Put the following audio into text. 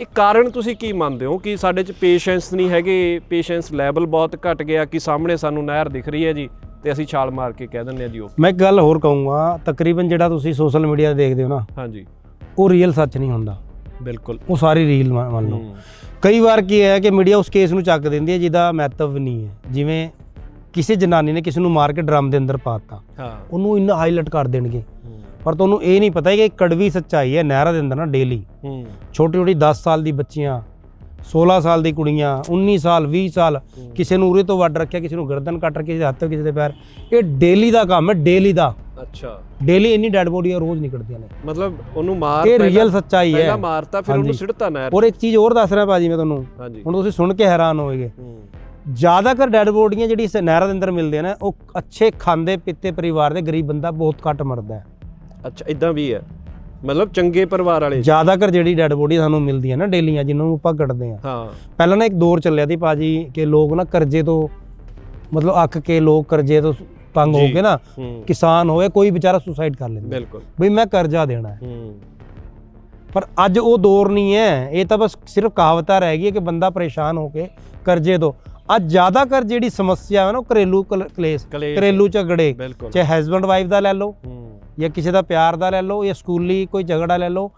ਇਹ ਕਾਰਨ ਤੁਸੀਂ ਕੀ ਮੰਨਦੇ ਹੋ ਕਿ ਸਾਡੇ 'ਚ ਪੇਸ਼ੈਂਸ ਨਹੀਂ ਹੈਗੇ? ਪੇਸ਼ੈਂਸ ਲੈਵਲ ਬਹੁਤ ਘਟ ਗਿਆ ਕਿ ਸਾਹਮਣੇ ਸਾਨੂੰ ਨਹਿਰ ਦਿਖ ਰਹੀ ਹੈ ਜੀ ਤੇ ਅਸੀਂ ਛਾਲ ਮਾਰ ਕੇ ਕਹਿ ਦਿੰਦੇ ਆ ਜੀ ਉਹ। ਮੈਂ ਇੱਕ ਗੱਲ ਹੋਰ ਕਹੂੰਗਾ ਤਕਰੀਬਨ ਜਿਹੜਾ ਤੁਸੀਂ ਸੋਸ਼ਲ ਮੀਡੀਆ ਤੇ ਦੇਖਦੇ ਹੋ ਨਾ ਹਾਂਜੀ। ਉਹ ਰੀਅਲ ਸੱਚ ਨਹੀਂ ਹੁੰਦਾ। ਬਿਲਕੁਲ। ਉਹ ਸਾਰੀ ਰੀਲ ਮੰਨ ਲਓ। ਕਈ ਵਾਰ ਕੀ ਹੈ ਕਿ ਮੀਡੀਆ ਉਸ ਕੇਸ ਨੂੰ ਚੱਕ ਦਿੰਦੀ ਹੈ ਜਿਹਦਾ ਮਹੱਤਵ ਨਹੀਂ ਹੈ। ਜਿਵੇਂ ਕਿਸੇ ਜਨਾਨੀ ਨੇ ਕਿਸੇ ਨੂੰ ਮਾਰ ਕੇ ਡਰਮ ਦੇ ਅੰਦਰ ਪਾਤਾ ਹਾਂ। ਉਹਨੂੰ ਇੰਨਾ ਹਾਈਲਾਈਟ ਕਰ ਦੇਣਗੇ। ਪਰ ਤੁਹਾਨੂੰ ਇਹ ਨਹੀਂ ਪਤਾ ਕਿ ਕੜਵੀ ਸੱਚਾਈ ਹੈ ਨਹਿਰਾਂ ਦੇ ਅੰਦਰ ਨਾ ਡੇਲੀ ਹੂੰ। ਛੋਟੀ ਛੋਟੀ 10 ਸਾਲ ਦੀ ਬੱਚੀਆਂ 16 ਸਾਲ ਦੀ ਕੁੜੀਆਂ 19 ਸਾਲ 20 ਸਾਲ। ਕਿਸੇ ਨੂੰ ਉਰੇ ਤੋਂ ਵੱਢ ਰੱਖਿਆ ਕਿਸੇ ਨੂੰ ਗਰਦਨ ਕੱਟ ਰੱਖੀ ਕਿਸੇ ਦੇ ਹੱਥ ਤੇ ਕਿਸੇ ਦੇ ਪੈਰ। ਇਹ ਡੇਲੀ ਦਾ ਕੰਮ ਹੈ ਡੇਲੀ ਦਾ। ਅੱਛਾ। ਡੇਲੀ ਇੰਨੀ ਡੈਡ ਬੋਡੀਆਂ ਰੋਜ਼ ਨਿਕਲਦੀਆਂ ਨੇ। ਮਤਲਬ ਉਹਨੂੰ ਮਾਰ ਇਹ ਰੀਅਲ ਸੱਚਾਈ ਹੈ। ਪਹਿਲਾਂ ਮਾਰਤਾ ਫਿਰ ਉਹਨੂੰ। ਸਿੱਟਤਾ ਨਹਿਰ ਔਰ ਇੱਕ ਚੀਜ਼ ਹੋਰ ਦੱਸ ਰਿਹਾ ਭਾਜੀ ਮੈਂ ਤੁਹਾਨੂੰ। ਹੁਣ ਤੁਸੀਂ ਸੁਣ ਕੇ ਹੈਰਾਨ ਹੋਵੋਗੇ। ਜ਼ਿਆਦਾਤਰ ਡੈਡ ਬੋਡੀਆਂ ਜਿਹੜੀ ਇਸ ਨਹਿਰਾਂ ਦੇ ਅੰਦਰ ਮਿਲਦੀਆਂ ਨੇ ਉਹ ਅੱਛੇ ਖਾਂਦੇ ਪੀਤੇ ਪਰਿਵਾਰ ਦੇ ਗਰੀਬ ਬੰਦਾ ਬਹੁਤ ਘੱਟ ਮਰਦਾ ਹੈ। ਅੱਛਾ ਇਦਾਂ ਵੀ ਹੈ। ਮਤਲਬ ਚੰਗੇ ਪਰਿਵਾਰ ਵਾਲੇ ਜ਼ਿਆਦਾਤਰ ਜਿਹੜੀ ਡੈਡ ਬੋਡੀ ਸਾਨੂੰ ਮਿਲਦੀਆਂ ਨਾ ਡੇਲੀਆਂ ਜਿਨ੍ਹਾਂ ਨੂੰ ਆਪਾਂ ਕੱਢਦੇ ਆ ਹਾਂ। ਪਹਿਲਾਂ ਨਾ ਇੱਕ ਦੌਰ ਚੱਲਿਆ ਸੀ ਭਾਜੀ ਕਿ ਲੋਕ ਨਾ ਕਰਜ਼ੇ ਤੋਂ ਮਤਲਬ ਅੱਕ ਕੇ ਲੋਕ ਕਰਜ਼ੇ ਤੋਂ ਤੰਗ ਹੋ। ਕੇ ਨਾ ਹੂੰ। ਕਿਸਾਨ ਹੋਏ ਕੋਈ ਵਿਚਾਰਾ ਸੁਸਾਈਡ ਕਰ ਲੈਂਦਾ। ਬਿਲਕੁਲ। ਬਈ ਮੈਂ ਕਰਜ਼ਾ ਦੇਣਾ ਹੈ। ਹੂੰ। ਪਰ ਅੱਜ ਉਹ ਦੌਰ ਨਹੀਂ ਹੈ। ਇਹ ਤਾਂ ਬਸ ਸਿਰਫ ਕਹਾਵਤਾਂ ਰਹਿ ਗਈ ਹੈ ਕਿ ਬੰਦਾ ਪਰੇਸ਼ਾਨ ਹੋ ਕੇ ਕਰਜ਼ੇ ਤੋਂ। ਅੱਜ ਜ਼ਿਆਦਾਤਰ ਜਿਹੜੀ ਸਮੱਸਿਆ ਹੈ ਨਾ ਘਰੇਲੂ ਕਲ- ਕਲੇਸ਼ ਘਰੇਲੂ ਝਗੜੇ ਚਾਹੇ ਹਸਬੰਡ ਵਾਈਫ ਦਾ ਲੈ ਲਓ। ਹੂੰ। ਜਾਂ ਕਿਸੇ ਦਾ ਪਿਆਰ ਦਾ ਲੈ ਲਓ ਜਾਂ ਸਕੂਲੀ ਕੋਈ ਝਗੜਾ ਲੈ ਲਓ